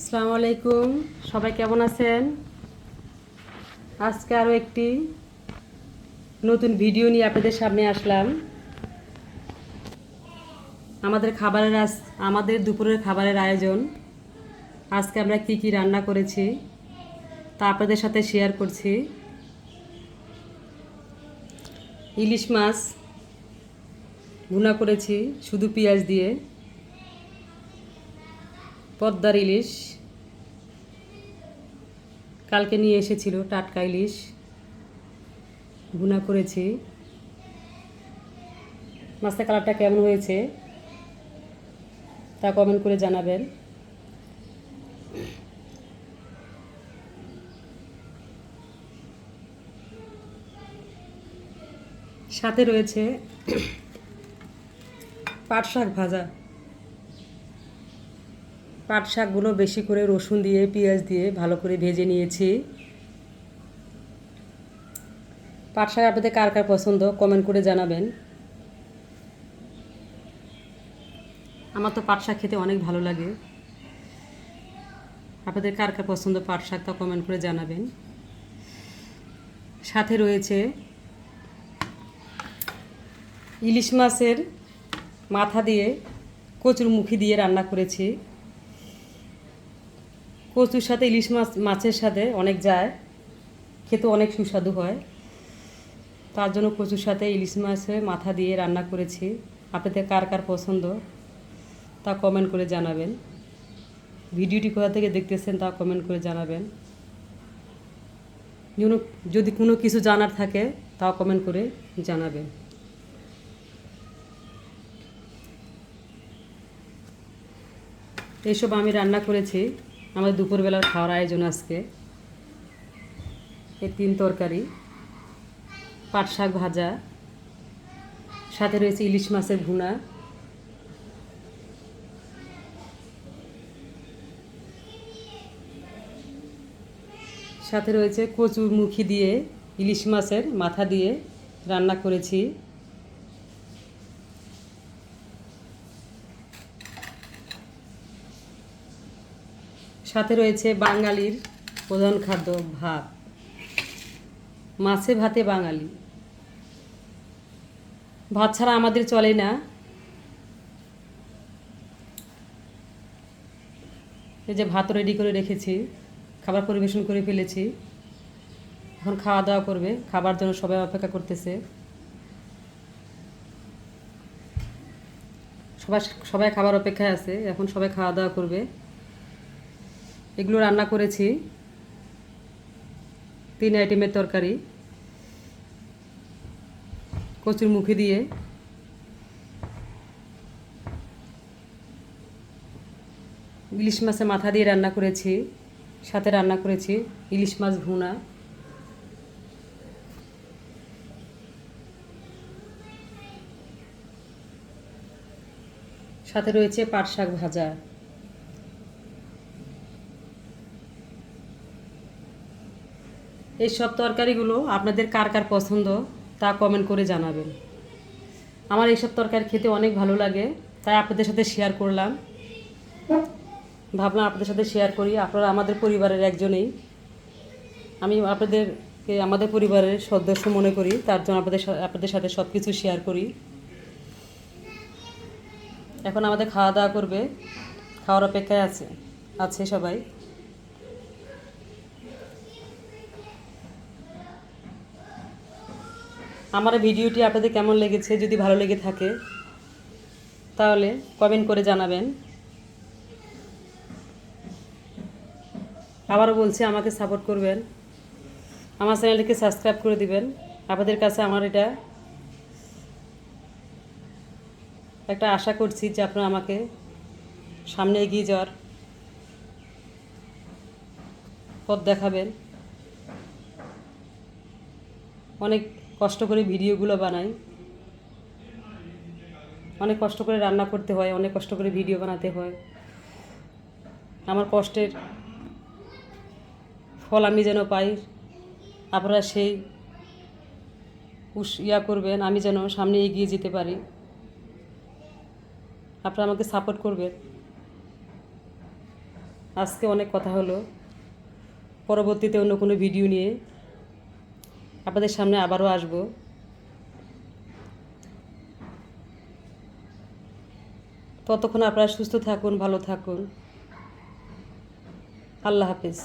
আসসালামু আলাইকুম। সবাই কেমন আছেন? আজকে আরও একটি নতুন ভিডিও নিয়ে আপনাদের সামনে আসলাম। আমাদের খাবারের আজ, আমাদের দুপুরের খাবারের আয়োজন। আজকে আমরা কি কি রান্না করেছি, তা আপনাদের সাথে শেয়ার করছি। ইলিশ মাছ ভুনা করেছি, শুধু পেঁয়াজ দিয়ে। পদ্মার ইলিশ। কালকে নিয়ে এসেছিল টাটকা ইলিশ। ভুনা করেছি। মাছটা কালারটা কেমন হয়েছে, তা কমেন্ট করে জানাবেন। সাথে রয়েছে পাট শাক ভাজা। পাট শাকগুলো বেশি করে রসুন দিয়ে, পেঁয়াজ দিয়ে ভালো করে ভেজে নিয়েছি। পাট শাক আপনাদের কার কার পছন্দ কমেন্ট করে জানাবেন। আমার তো পাট শাক খেতে অনেক ভালো লাগে। আপনাদের কার কার পছন্দ পাট শাক তা কমেন্ট করে জানাবেন। সাথে রয়েছে ইলিশ মাছের মাথা দিয়ে কচুর মুখি দিয়ে রান্না করেছি। কচুর সাথে, ইলিশ মাছ, মাছের সাথে অনেক যায়। খেতে অনেক সুস্বাদু হয়। তার জন্য কচুর সাথে ইলিশ মাছের মাথা দিয়ে রান্না করেছি। আপনাদের কার কার পছন্দ তা কমেন্ট করে জানাবেন। ভিডিওটি কোথা থেকে দেখতেছেন তা কমেন্ট করে জানাবেন। যদি কোনো কিছু জানার থাকে তাও কমেন্ট করে জানাবেন। এইসব আমি রান্না করেছি। আমার দুপুরবেলার খাওয়ার আয়োজন আজকে। এই তিন তরকারি, পাট শাক ভাজা, সাথে রয়েছে ইলিশ মাছের ভুনা। সাথে রয়েছে কচুর মুখি দিয়ে, ইলিশ মাছের মাথা দিয়ে রান্না করেছি। সাথে রয়েছে বাঙালির প্রধান খাদ্য ভাত। মাছে ভাতে বাঙালি। ভাত ছাড়া আমাদের চলে না। এই যে ভাত রেডি করে রেখেছি, খাবার পরিবেশন করে ফেলেছি। এখন খাওয়া দাওয়া করবে, খাবার জন্য সবাই অপেক্ষা করতেছে। সবাই সবাই খাবার অপেক্ষায় আছে, এখন সবাই খাওয়া দাওয়া করবে। এগুলো রান্না করেছি। তিন আইটেমের তরকারি। কচুর মুখে দিয়ে। ইলিশ মাছের মাথা দিয়ে রান্না করেছি, সাথে রান্না করেছি ইলিশ মাছ ভুনা। সাথে রয়েছে পাট শাক ভাজা। এই সব তরকারিগুলো আপনাদের কার কার পছন্দ তা কমেন্ট করে জানাবেন। আমার এইসব তরকারি খেতে অনেক ভালো লাগে, তাই আপনাদের সাথে শেয়ার করলাম। ভাবলাম আপনাদের সাথে শেয়ার করি, আপনারা আমাদের পরিবারের একজনেই। আমি আপনাদেরকে, আমাদের পরিবারের সদস্য মনে করি, তার জন্য আপনাদের আপনাদের সাথে সব কিছু শেয়ার করি। এখন আমাদের খাওয়া দাওয়া করবে, খাওয়ার অপেক্ষায় আছে আছে সবাই। আমার ভিডিওটি আপনাদের কেমন লেগেছে, যদি ভালো লেগে থাকে, তাহলে কমেন্ট করে জানাবেন। আবারও বলছি, আমাকে সাপোর্ট করবেন। আমার চ্যানেলটিকে সাবস্ক্রাইব করে দিবেন। আপনাদের কাছে আমার এটা একটা আশা করছি যে আপনারা আমাকে সামনে এগিয়ে যাওয়ার পথ দেখাবেন। অনেক কষ্ট করে ভিডিওগুলো বানাই। অনেক কষ্ট করে রান্না করতে হয়, অনেক কষ্ট করে ভিডিও বানাতে হয়। আমার কষ্টের ফল আমি যেন পাই, আপনারা সেই ইয়া করবেন, আমি যেন সামনে এগিয়ে যেতে পারি। আপনারা আমাকে সাপোর্ট করবেন। আজকে অনেক কথা হলো। পরবর্তীতে অন্য কোনো ভিডিও নিয়ে আপনাদের সামনে আবারও আসব। ততক্ষণ আপনারা সুস্থ থাকুন ভালো থাকুন। আল্লাহ হাফিজ।